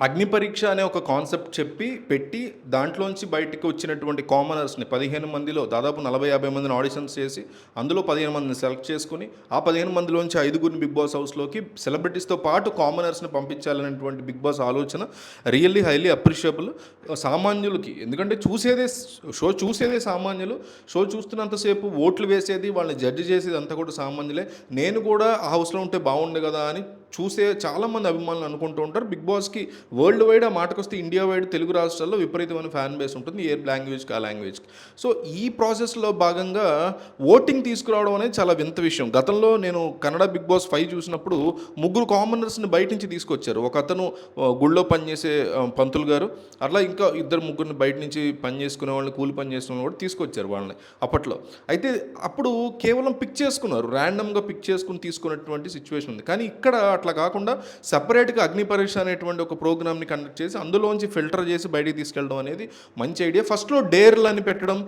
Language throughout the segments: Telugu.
అగ్ని పరీక్ష అనే ఒక కాన్సెప్ట్ చెప్పి పెట్టి దాంట్లోంచి బయటకు వచ్చినటువంటి కామనర్స్ని పదిహేను మందిలో దాదాపు నలభై యాభై మందిని ఆడిషన్స్ చేసి అందులో పదిహేను మందిని సెలెక్ట్ చేసుకుని ఆ పదిహేను మందిలోంచి ఐదుగురిని బిగ్ బాస్ హౌస్లోకి సెలబ్రిటీస్తో పాటు కామనర్స్ని పంపించాలనేటువంటి బిగ్ బాస్ ఆలోచన రియల్లీ హైలీ అప్రిషియబుల్. సామాన్యులకి ఎందుకంటే చూసేదే షో చూసేదే సామాన్యులు. షో చూస్తున్నంతసేపు ఓట్లు వేసేది వాళ్ళని జడ్జి చేసేది అంతా కూడా సామాన్యులే. నేను కూడా ఆ హౌస్లో ఉంటే బాగుండే కదా అని చూసే చాలామంది అభిమానులు అనుకుంటూ ఉంటారు. బిగ్ బాస్కి వరల్డ్ వైడ్ ఆ మాటకు వస్తే ఇండియా వైడ్ తెలుగు రాష్ట్రాల్లో విపరీతమైన ఫ్యాన్ బేస్ ఉంటుంది ఏ లాంగ్వేజ్కి ఆ లాంగ్వేజ్కి. సో ఈ ప్రాసెస్లో భాగంగా ఓటింగ్ తీసుకురావడం అనేది చాలా వింత విషయం. గతంలో నేను కన్నడ బిగ్ బాస్ ఫైవ్ చూసినప్పుడు ముగ్గురు కామనర్స్ని బయట నుంచి తీసుకొచ్చారు. ఒక అతను గుళ్ళో పనిచేసే పంతులు గారు అట్లా ఇంకా ఇద్దరు ముగ్గురిని బయట నుంచి పని చేసుకునే వాళ్ళని కూలి పని చేసుకునే వాళ్ళు కూడా తీసుకొచ్చారు వాళ్ళని అప్పట్లో. అయితే అప్పుడు కేవలం పిక్ చేసుకున్నారు ర్యాండమ్గా పిక్ చేసుకుని తీసుకున్నటువంటి సిచ్యువేషన్ ఉంది. కానీ ఇక్కడ అట్లా కాకుండా సపరేట్గా అగ్ని పరీక్ష అనేటువంటి ఒక ప్రోగ్రామ్ని కండక్ట్ చేసి అందులోంచి ఫిల్టర్ చేసి బయటికి తీసుకెళ్ళడం అనేది మంచి ఐడియా ఫస్ట్లో డేర్లు అని పెట్టడం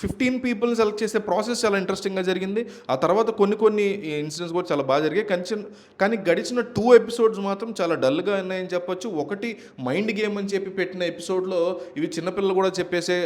ఫిఫ్టీన్ పీపుల్ని సెలెక్ట్ చేసే ప్రాసెస్ చాలా ఇంట్రెస్టింగ్గా జరిగింది. ఆ తర్వాత కొన్ని కొన్ని ఇన్సిడెంట్స్ కూడా చాలా బాగా జరిగాయి. కానీ కానీ గడిచిన టూ ఎపిసోడ్స్ మాత్రం చాలా డల్గా ఉన్నాయని చెప్పొచ్చు. ఒకటి మైండ్ గేమ్ అని చెప్పి పెట్టిన ఎపిసోడ్లో ఇవి చిన్నపిల్లలు కూడా చెప్పేసే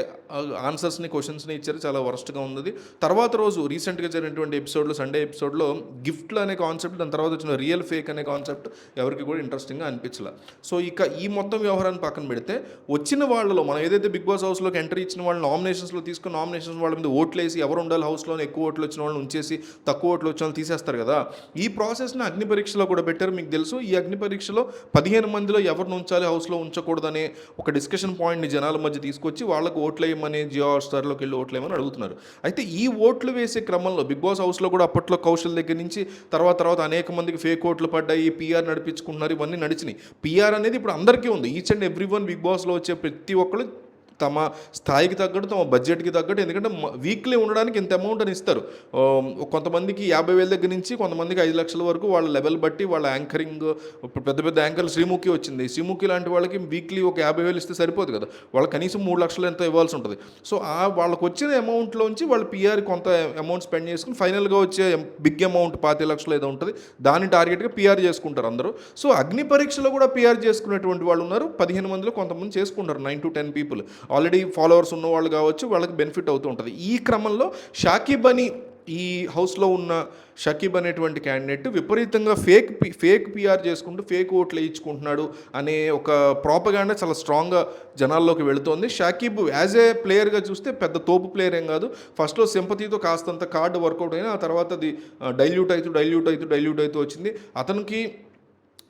ఆన్సర్స్ని క్వశ్చన్స్ని ఇచ్చారు. చాలా వరస్ట్గా ఉంది తర్వాత రోజు రీసెంట్గా జరిగినటువంటి ఎపిసోడ్లో సండే ఎపిసోడ్లో గిఫ్ట్లు అనే కాన్సెప్ట్ దాని తర్వాత వచ్చిన రియల్ ఫేక్ అనే కాన్సెప్ట్ ఎవరికి కూడా ఇంట్రెస్టింగ్గా అనిపించలే. సో ఇక ఈ మొత్తం వ్యవహారాన్ని పక్కన పెడితే వచ్చిన వాళ్ళలో మనం ఏదైతే బిగ్ బాస్ హౌస్లోకి ఎంట్రీ ఇచ్చిన వాళ్ళు నామినేషన్స్లో తీసుకుని నామినేషన్స్ వాళ్ళ మీద ఓట్లు వేసి ఎవరు ఉండాలి హౌస్లో ఎక్కువ ఓట్లు వచ్చిన వాళ్ళని ఉంచేసి తక్కువ ఓట్లు వచ్చిన వాళ్ళు తీసేస్తారు కదా. ఈ ప్రాసెస్ని అగ్ని పరీక్షలో కూడా పెట్టారు మీకు తెలుసు. ఈ అగ్ని పరీక్షలో పదిహేను మందిలో ఎవరిని ఉంచాలి హౌస్లో ఉంచకూడదనే ఒక డిస్కషన్ పాయింట్ని జనాల మధ్య తీసుకొచ్చి వాళ్ళకు ఓట్లు వేయమని జియో హాట్స్టార్లోకి వెళ్ళి ఓట్లు అడుగుతున్నారు. అయితే ఈ ఓట్లు వేసే క్రమంలో బిగ్ బాస్ హౌస్లో కూడా అప్పట్లో కౌశల్ దగ్గర నుంచి తర్వాత తర్వాత అనేక మందికి ఫేక్ ఓట్లు పడ్డాయి పీఆర్ నడిపించుకుంటున్నారు ఇవన్నీ నడిచినాయి. పీఆర్ అనేది ఇప్పుడు అందరికీ ఉంది. Each and every one Bigg బాస్లో వచ్చే ప్రతి ఒక్కరు తమ స్థాయికి తగ్గట్టు తమ బడ్జెట్కి తగ్గట్టు ఎందుకంటే వీక్లీ ఉండడానికి ఇంత అమౌంట్ అని ఇస్తారు. కొంతమందికి యాభై వేల దగ్గర నుంచి కొంతమందికి ఐదు లక్షల వరకు వాళ్ళ లెవెల్ బట్టి వాళ్ళ యాంకరింగ్ ఇప్పుడు పెద్ద పెద్ద యాంకర్లు శ్రీముఖి వచ్చింది. శ్రీముఖి లాంటి వాళ్ళకి వీక్లీ ఒక యాభై వేలు ఇస్తే సరిపోదు కదా. వాళ్ళకి కనీసం మూడు లక్షలు ఎంత ఇవ్వాల్సి ఉంటుంది. సో ఆ వాళ్ళకి వచ్చిన అమౌంట్లోంచి వాళ్ళు పిఆర్ కొంత అమౌంట్ స్పెండ్ చేసుకుని ఫైనల్గా వచ్చే బిగ్ అమౌంట్ పాతి లక్షలు ఏదో ఉంటుంది. దాని టార్గెట్గా పిఆర్ చేసుకుంటారు అందరూ. సో అగ్ని పరీక్షలో కూడా పిఆర్ చేసుకునేటువంటి వాళ్ళు ఉన్నారు. పదిహేను మందిలో కొంతమంది చేసుకుంటారు. Nine to ten people already followers ఉన్న వాళ్ళు కావచ్చు వాళ్ళకి బెనిఫిట్ అవుతూ ఉంటుంది. ఈ క్రమంలో షాకిబ్ అని ఈ హౌస్లో ఉన్న షకీబ్ అనేటువంటి క్యాండిడేట్ విపరీతంగా ఫేక్ పి- ఫేక్ పిఆర్ చేసుకుంటూ ఫేక్ ఓట్లు వేయించుకుంటున్నాడు అనే ఒక ప్రాపగాండా చాలా స్ట్రాంగ్గా జనాల్లోకి వెళుతోంది. షాకీబ్ యాజ్ ఏ ప్లేయర్గా చూస్తే పెద్ద తోపు ప్లేయర్ ఏం కాదు. ఫస్ట్లో సింపతితో కాస్తంత కార్డు వర్కౌట్ అయినా ఆ తర్వాత అది డైల్యూట్ అవుతూ డైల్యూట్ అవుతూ డైల్యూట్ అవుతూ వచ్చింది. అతనికి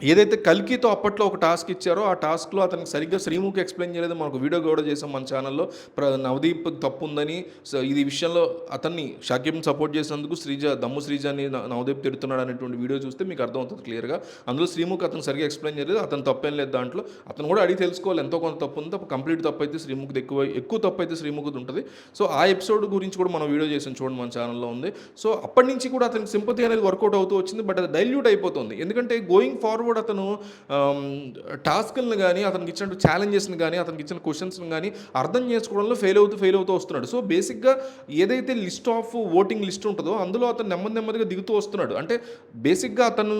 ఏదైతే కల్కితో అప్పట్లో ఒక టాస్క్ ఇచ్చారో ఆ టాస్క్లో అతనికి సరిగ్గా శ్రీముఖి ఎక్స్ప్లెయిన్ చేయలేదు. మనకు వీడియో కూడా చేసాం మన ఛానల్లో. ప్ర నవదీప్ తప్పు ఉందని సో ఇది విషయంలో అతన్ని షాకిబ్ని సపోర్ట్ చేసినందుకు శ్రీజ దమ్ము శ్రీజాని నవదీప్ తిడుతున్నాడు అనేటువంటి వీడియో చూస్తే మీకు అర్థమవుతుంది క్లియర్గా. అందులో శ్రీముఖి అతను సరిగ్గా ఎక్స్ప్లెయిన్ చేయలేదు. అతను తప్పేం లేదు దాంట్లో. అతను కూడా అడిగి తెలుసుకోవాలి. ఎంతో కొంత తప్పు ఉంది కంప్లీట్ తప్పు అయితే శ్రీముఖిది ఎక్కువ ఎక్కువ తప్పు అయితే శ్రీముఖిది ఉంటుంది. సో ఆ ఎపిసోడ్ గురించి కూడా మనం వీడియో చేసాం చూడండి మన ఛానల్లో ఉంది. సో అప్పటి నుంచి కూడా అతనికి సింపతి అనేది వర్కౌట్ అవుతూ వచ్చింది. బట్ అది డైల్యూట్ అయిపోతుంది. ఎందుకంటే గోయింగ్ ఫార్వర్డ్ అతను టాస్క్లను కానీ అతనికి ఇచ్చిన ఛాలెంజెస్ని కానీ అతనికి ఇచ్చిన క్వశ్చన్స్ని కానీ అర్థం చేసుకోవడంలో ఫెయిల్ అవుతూ ఫెయిల్ అవుతూ వస్తున్నాడు. సో బేసిక్గా ఏదైతే లిస్ట్ ఆఫ్ ఓటింగ్ లిస్ట్ ఉంటుందో అందులో అతను నెమ్మది నెమ్మదిగా దిగుతూ వస్తున్నాడు. అంటే బేసిక్గా అతను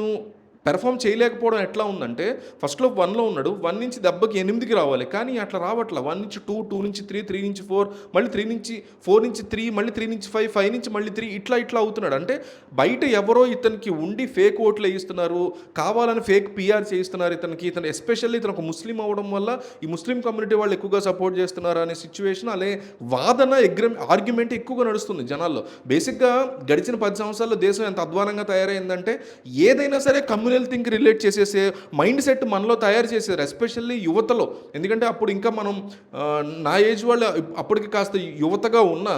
పెర్ఫామ్ చేయలేకపోవడం ఎట్లా ఉందంటే ఫస్ట్లో వన్లో ఉన్నాడు వన్ నుంచి దెబ్బకి ఎనిమిదికి రావాలి. కానీ అట్లా రావట్లా. వన్ నుంచి టూ టూ నుంచి త్రీ త్రీ నుంచి ఫోర్ మళ్ళీ త్రీ నుంచి ఫోర్ నుంచి త్రీ మళ్ళీ త్రీ నుంచి ఫైవ్ ఫైవ్ నుంచి మళ్ళీ త్రీ ఇట్లా ఇట్లా అవుతున్నాడు. అంటే బయట ఎవరో ఇతనికి ఉండి ఫేక్ ఓట్లు వేయిస్తున్నారు కావాలని ఫేక్ పిఆర్ చేయిస్తున్నారు ఇతనికి. ఇతను ఎస్పెషల్లీ ఇతను ఒక ముస్లిం అవ్వడం వల్ల ఈ ముస్లిం కమ్యూనిటీ వాళ్ళు ఎక్కువగా సపోర్ట్ చేస్తున్నారు అనే సిచ్యువేషన్ అలాగే వాదన ఎగ్రమ్ ఆర్గ్యుమెంట్ ఎక్కువగా నడుస్తుంది జనాల్లో. బేసిక్గా గడిచిన పది సంవత్సరాల్లో దేశం ఎంత అధ్వానంగా తయారైందంటే ఏదైనా సరే కమ్యూనల్ థింక్ రిలేట్ చేసేసే మైండ్ సెట్ మనలో తయారు చేశారు ఎస్పెషల్లీ యువతలో. ఎందుకంటే అప్పుడు ఇంకా మనం నా ఏజ్ వాళ్ళు అప్పటికి కాస్త యువతగా ఉన్నా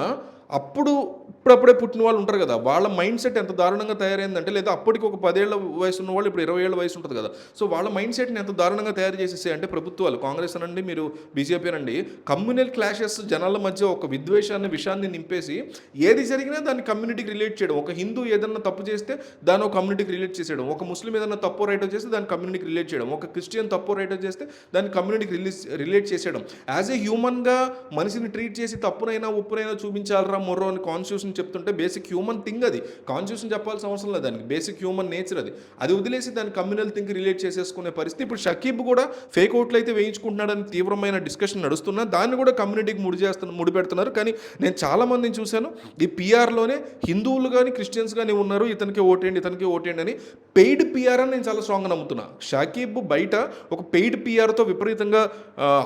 అప్పుడు ఇప్పుడప్పుడే పుట్టిన వాళ్ళు ఉంటారు కదా వాళ్ళ మైండ్ సెట్ ఎంత దారుణంగా తయారైందంటే లేదా అప్పటికి ఒక పదేళ్ళ వయసు ఉన్న వాళ్ళు ఇప్పుడు ఇరవై ఏళ్ళ వయసు ఉంటుంది కదా సో వాళ్ళ మైండ్ సెట్ని ఎంత దారుణంగా తయారు చేసేసి అంటే ప్రభుత్వాలు కాంగ్రెస్ అనండి మీరు బీజేపీ అనండి కమ్యూనల్ క్లాషెస్ జనాల మధ్య ఒక విద్వేషాన్ని విషయాన్ని నింపేసి ఏది జరిగినా దాన్ని కమ్యూనిటీకి రిలేట్ చేయడం ఒక హిందూ ఏదన్నా తప్పు చేస్తే దాన్ని ఒక కమ్యూనిటీకి రిలేట్ చేసేయడం ఒక ముస్లిం ఏదన్నా తప్పు రైటో చేస్తే దాన్ని కమ్యూనిటీకి రిలేట్ చేయడం ఒక క్రిస్టియన్ తప్పు రైటో చేస్తే దాన్ని కమ్యూనిటీకి రిలీజ్ రిలేట్ చేసేయడం. యాజ్ ఏ హ్యూమన్గా మనిషిని ట్రీట్ చేసి తప్పునైనా ఉప్పునైనా చూపించాలరా మొర్రో అని కాన్స్టిట్యూషన్ చెప్తుంటే బేసిక్ హ్యూమన్ థింగ్ అది. కాన్స్టిట్యూషన్ చెప్పాల్సిన అవసరం లేదు దానికి. బేసిక్ హ్యూమన్ నేచర్ అది. అది వదిలేసి దాన్ని కమ్యూనల్ థింగ్ రిలేట్ చేసేసుకునే పరిస్థితి. ఇప్పుడు షకీబ్ కూడా ఫేక్ ఓట్లు అయితే వేయించుకుంటున్నాడని తీవ్రమైన డిస్కషన్ నడుస్తున్నా. దాన్ని కూడా కమ్యూనిటీకి ముడి చేస్తున్న ముడి పెడుతున్నారు. కానీ నేను చాలా మందిని చూశాను. ఈ పిఆర్లోనే హిందువులు కానీ క్రిస్టియన్స్ కానీ ఉన్నారు. ఇతనికి ఓటేయండి ఇతనికి ఓటేయండి అని పెయిడ్ పిఆర్ అని నేను చాలా స్ట్రాంగ్గా నమ్ముతున్నా. షాకీబ్ బయట ఒక పెయిడ్ పిఆర్తో విపరీతంగా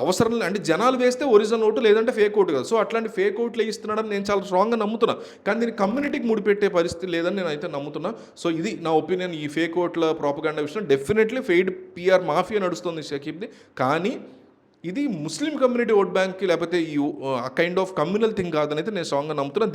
అవసరం అంటే జనాలు వేస్తే ఒరిజినల్ ఓటు లేదంటే ఫేక్ ఓటు కదా. సో అట్లాంటి ఫేక్ ఓట్లు ఇస్తున్నాడని నేను చాలా స్ట్రాంగ్గా నమ్ముతున్నా. కానీ దీన్ని కమ్యూనిటీకి ముడిపెట్టే పరిస్థితి లేదని నేను అయితే నమ్ముతున్నా. సో ఇది నా ఒపీనియన్ ఈ ఫేక్ ఓట్ల ప్రాపగాండా విషయం డెఫినెట్లీ ఫెయిడ్ పిఆర్ మాఫియా నడుస్తుంది షకీబ్ది. కానీ ఇది ముస్లిం కమ్యూనిటీ ఓట్ బ్యాంక్కి లేకపోతే ఈ కైండ్ ఆఫ్ కమ్యూనల్ థింగ్ కాదని అయితే నేను స్ట్రాంగ్గా నమ్ముతున్నా. దీని